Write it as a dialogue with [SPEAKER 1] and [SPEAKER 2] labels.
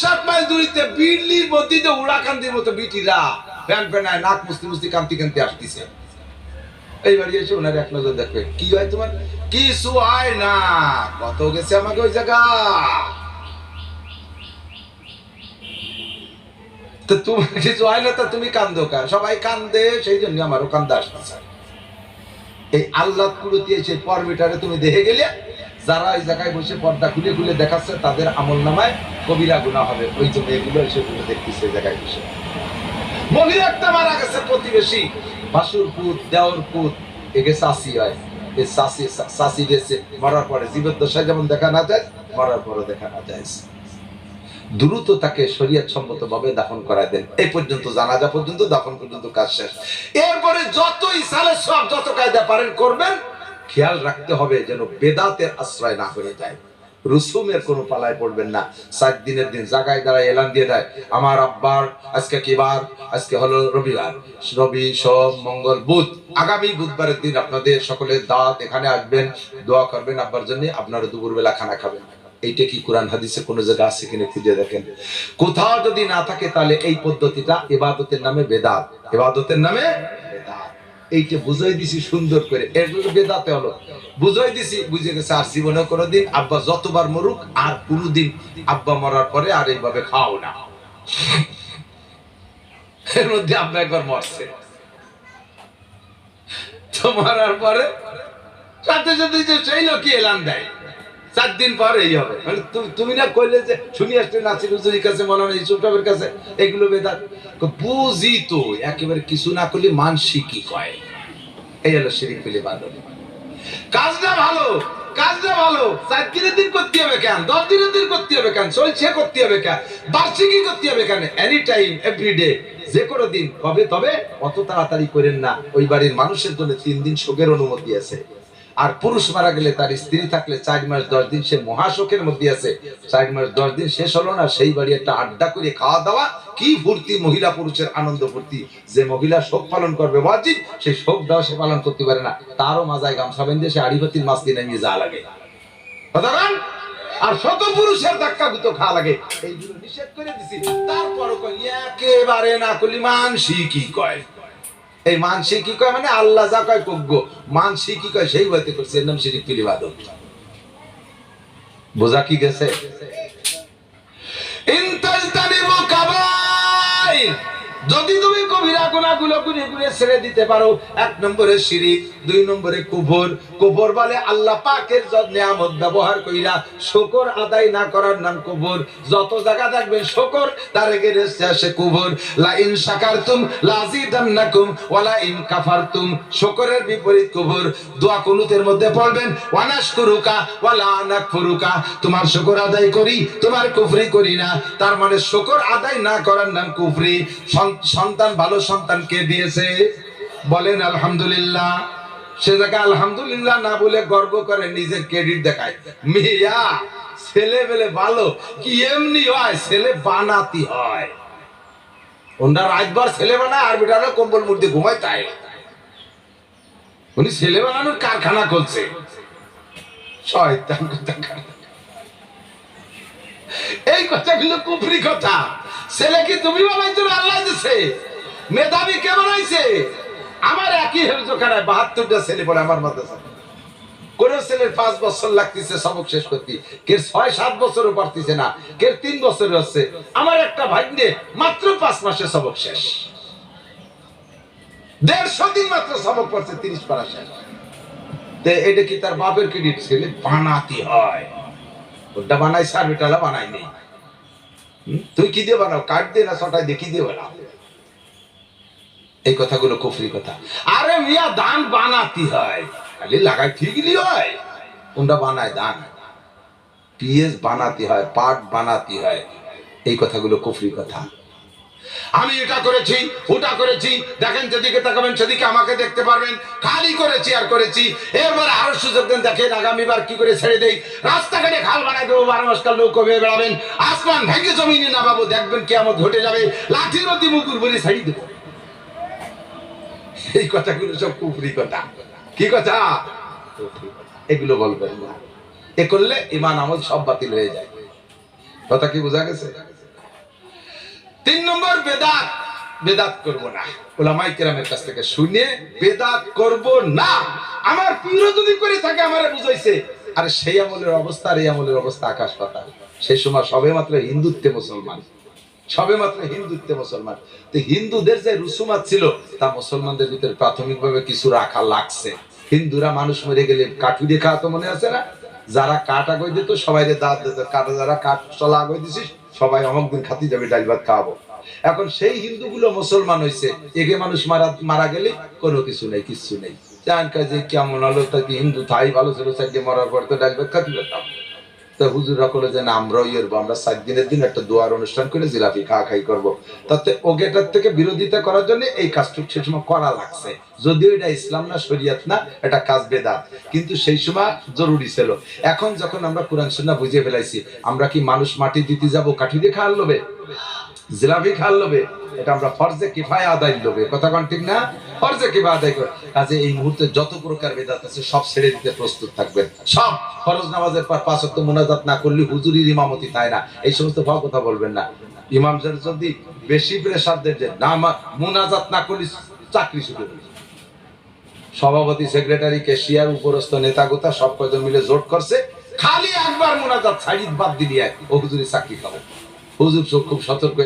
[SPEAKER 1] সাত মাইল দূরিতে বিড়লির মধ্যে উড়াকান্দির মতো বিটিরা প্যান প্যানায় নাক মুস্তি মুস্তি কান্তি কান্তি আসতেছে। এসে ওনার এক নজর দেখবে। কি হয় তোমার? কিছু হয় না। কত গেছে আমাকে ওই জায়গা? তো তোমার কিছু হয় না তো তুমি কান্দো কা সবাই কান্দে, সেই জন্য আমারও কান্দা আসতেছে। এই আল্লাহ কুড়ুতি এসে পর্বিটারে তুমি দেখে গেলে যারা এই জায়গায় বসে পর্দা খুলে খুলে দেখাচ্ছে, তাদের আমল নামায় কবিরা গুণা হবে। ওই জন্য এগুলো এসে গুলো দেখতেছে এই জায়গায় বসে। মহিলা একটা মারা গেছে প্রতিবেশী। বাসুর পুত পুত একে চাষি হয়। চাষি চাষি মরার পরে জীবের দশায় যেমন দেখা না যায়, মরার পরে দেখা না যায়। দ্রুত তাকে শরীয়ত সম্মত ভাবে দাফন করা দেন। এই পর্যন্ত জানাজা পর্যন্ত, দাফন পর্যন্ত কাজ শেষ। এরপরে যতই সালে সব যত কায়দা পারেন করবেন খেয়াল রাখতে হবে যেন বেদাতের আশ্রয় না হয়ে যায়। রুসুমের কোনো পালায় পড়বেন না। সাত দিনের দিন জায়গায় দাঁড়ায় এলান দিয়ে দেয়, আমার আব্বার আজকে কি বার? আজকে হলো রবিবার। রবি, সোম, মঙ্গল, বুধ। আগামী বুধবারের দিন আপনাদের সকলের দাঁত এখানে আসবেন। দোয়া করবেন আব্বার জন্য, আপনারা দুপুরবেলা খানা খাবেন। এইটা কি কোরআন হাদিসে কোন জায়গা আছে কিনা খুঁজে দেখেন। কোথাও যদি না থাকে তাহলে এই পদ্ধতিটা এবাদতের নামে বেদাত। এবাদতের নামে বেদাত। এইটা বুঝাই দিছি সুন্দর করে। এগুলো বেদাতে হলো। বুঝাই দিছি, বুঝে গেছে আর জীবনে কোনোদিন আব্বা যতবার মরুক, আর কোনোদিন আব্বা মরার পরে আর এইভাবে খাও না। এর মধ্যে আব্বা একবার মরছে। তো মরার পরে সাথে সাথে যে সেই লোকই এলান দেয়। চার দিন পর এই হবে। মানে তুমি না কইলে যে শুনি আসতে নাসির হুজুরির কাছে, মৌলানা ইউসুফ সাহেবের কাছে, এগুলো বেদাত। বুঝি তো, একেবারে কিছু না করলে মানসিকই কয় এই হলো শিরিক পেলে বাদল কাজটা ভালো কাজটা ভালো। চার দিনের দিন করতে হবে কেন? দশ দিনের দিন করতে হবে কেন? চলছে করতে হবে কেন? বার্ষিকই করতে হবে কেন? এনি টাইম এভরিডে যে কোনো দিন কবে তবে অত তাড়াতাড়ি করেন না। ওই বাড়ির মানুষের জন্য তিন দিন শোকের অনুমতি আছে। আর পুরুষ মারা গেলে তার স্ত্রী থাকলে চার মাস, দশ দিন সে মহাশোকের মধ্যে আছে। চার মাস, দশ দিন শেষ হলো না, সেই বাড়ি একটা আড্ডা করে খাওয়া দাওয়া। কি ফুর্তি, মহিলা পুরুষের আনন্দ ফুর্তি। যে মহিলা শোক পালন করবে ওয়াজিব সেই শোক দেওয়া সে পালন করতে পারে না। তারও মাজায় গামছা বেঁধে সে আড়িপাতির মাছ দিয়ে নামিয়ে যা লাগে। আর শত পুরুষের ধাক্কা গুতো খাওয়া লাগে। এইগুলো নিষেধ করে দিছি। তারপরও একেবারে না করলি মানসি কি কয়? এই মানসি কি কয় মানে আল্লাহ যা কয় কজ্ঞ। মানসি কি কয় সেই হইতে করছে, এর নাম শিরিক ইবাদত। বোঝা কি গেছে? ইনতাজতানিবু কাবাইর। যদি তুমি কবিরা গুনাহগুলো গুনে গুনে ছেড়ে দিতে পারো, এক নম্বরে শিরিক, দুই নম্বরে কুফর। কুফর বলে আল্লাহ পাকের নিয়ামত ব্যবহার কইরা শুকর আদায় না করার নাম কুফর। যত জায়গা থাকবেন শুকর, তার এগেনস্টে আসে কুফর। লা ইন শাকারতুম লাযিদান্নাকুম ওয়ালা ইন কাফারতুম। শুকরের বিপরীত কুফর। দোয়া কুনুতের মধ্যে পড়বেন, ওয়ানাশকুরুকা ওয়ালা নাকফুরুকা। তোমার শুকর আদায় করি, তোমার কুফরি করি না। তার মানে শুকর আদায় না করার নাম কুফরি। সন- সন্তান, ভালো সন্তান কে দিয়েছে? বলেন, আলহামদুলিল্লাহ। সে জায়গায় আলহামদুলিল্লাহ না বলে গর্ব করে নিজের ক্রেডিট দেখায়। মিয়া, ছেলে বেলে ভালো। কি এমনি হয়? ছেলে বানাতি হয়। ওনার রাতবার ছেলে বানায় আর বেটারা কম্বল মূর্তি ঘুমায় তাই। উনি ছেলে বানানোর কারখানা করছে শয়তান কোথাকার। এই কথাগুলো কুফরি কথা। ছেলে কি তুমি বানাইছো আল্লাহ দিছে? মেধাবী কে বানাইছে? আমার একই হেলজোখানায় বাহাত্তরটা ছেলে পড়ে আমার মাদ্রাসা। কোন ছেলের পাঁচ বছর লাগতেছে, সবক শেষ করতে। কে ছয়, সাত বছরও পারতেছে না কে তিন বছর হচ্ছে আমার একটা ভাগ্নে মাত্র পাঁচ মাসে সবক শেষ। দেড়শো দিন মাত্র সবক পড়ছে, তিরিশ পারা শেষ। এটা কি তার বাপের ক্রেডিট ছেলে? বানাতে হয়। ওটা বানাই সার্ভেটালা বানাই নেই? তুই কি দিয়ে বানাও? কাঠ দিয়ে না সটাই দিয়ে কি দিয়ে বানাও? এই কথাগুলো কুফরি কথা। আরে মিয়া দান বানাতি হয়। খালি লাগাই ঠিকলি হয়। কোনটা বানায়? দান পিএস বানাতি হয়, পাট বানাতি হয়। এই কথাগুলো কুফরি কথা। আমি এটা করেছি, ওটা করেছি। দেখেন যেদিকে তাকাবেন, সেদিকে আমাকে দেখতে পারবেন। খালি করেছি আর করেছি। এরপরে আরও সুযোগ দেন, দেখেন আগামীবার কি করে ছেড়ে দেই। রাস্তাঘাটে খাল বানাই দেবো, বারো মাসকাল নৌকো বেয়ে বেড়াবেন। আসমান ভেঙে জমিনে না পাবো দেখবেন কেমন ঘটে যাবে। লাঠি মধ্যে মুকুর বলে ছাড়ি দেবো। এই কথাগুলো সব কুফরি কথা। কি কথা। এগুলো বলবেন না। এ করলে ইমান আমল সব বাতিল হয়ে যায়। কথা কি বোঝা গেছে? তিন নম্বর, বেদাত। বেদাত করব না। ওলামাই কেরামের কাছ থেকে শুনে বেদাত করব না। আমার পীরও যদি করে থাকে, আমারে বুঝাইছে। আরে সেই আমলের অবস্থা আর এই আমলের অবস্থা আকাশ পাতাল। সেই সময় সবে মাত্র হিন্দুত্বে মুসলমান। সবে মাত্র হিন্দুত্বে মুসলমান। তো হিন্দুদের যে রুসুমাত ছিল, তা মুসলমানদের ভিতরে প্রাথমিকভাবে কিছু রাখা লাগছে। হিন্দুরা মানুষ মরে গেলে কাঠুরে খাওয়া তো মনে আছে না? যারা কাঠ আগে দিত সবাই দাঁত দিত। কাটা যারা কাঠ চলা আগে দিছিস সবাই অমক দিন খাতি যাবে, ডাল ভাত খাওয়াবো। এখন সেই হিন্দুগুলো মুসলমান হয়েছে একে মানুষ মারা মারা গেলে কোনো কিছু নেই কিছু নেই। জান কাজে কেমন হলো তা কি হিন্দু, তাই ভালো ছিল সাইডে মরার পর তো ডাল ভাত খাতি পেতাম। যে আমরা সাত দিনের দিন একটা দোয়ার অনুষ্ঠান করে জিলাপি খাই করব। তাতে ওগেটার থেকে বিরোধিতা করার জন্য এই কাজটুক সেই সময় করা লাগছে। যদিও এটা ইসলাম না, শরিয়াত না, এটা কাজ বেদাত। কিন্তু সেই সময় জরুরি ছিল। এখন যখন আমরা কোরআন, সুন্নাহ বুঝে ফেলাইছি, আমরা কি মানুষ মাটি দিতে যাব, কাঠি দিয়ে খাওয়ার লোভে? জিলাপি খাওয়ার লোভে? এটা আমরা ফরজে কিফায়া আদায় লোভে। কথা কন ঠিক না? করে। কাজে এই মুহূর্তে যত প্রকার বেদাত আছে, সব ছেড়ে দিতে প্রস্তুত থাকবেন। সব ফরজ নামাজের পর পাঁচ মোনাজাত না করলে হুজুরির ইমামতি তাই না। এই সমস্ত ভাব কথা বলবেন না। ইমামদের যদি বেশি প্রেসার দেন যে, না মোনাজাত না করলে চাকরি শুরু সভাপতি, সেক্রেটারি কেশিয়ার উপরস্থ নেতা গোতা সব কয়জন মিলে জোট করছে। খালি একবার মোনাজাত ছাড়ি বাদ দিলি ও হুজুরি চাকরি খাব হুজুর খুব সতর্ক।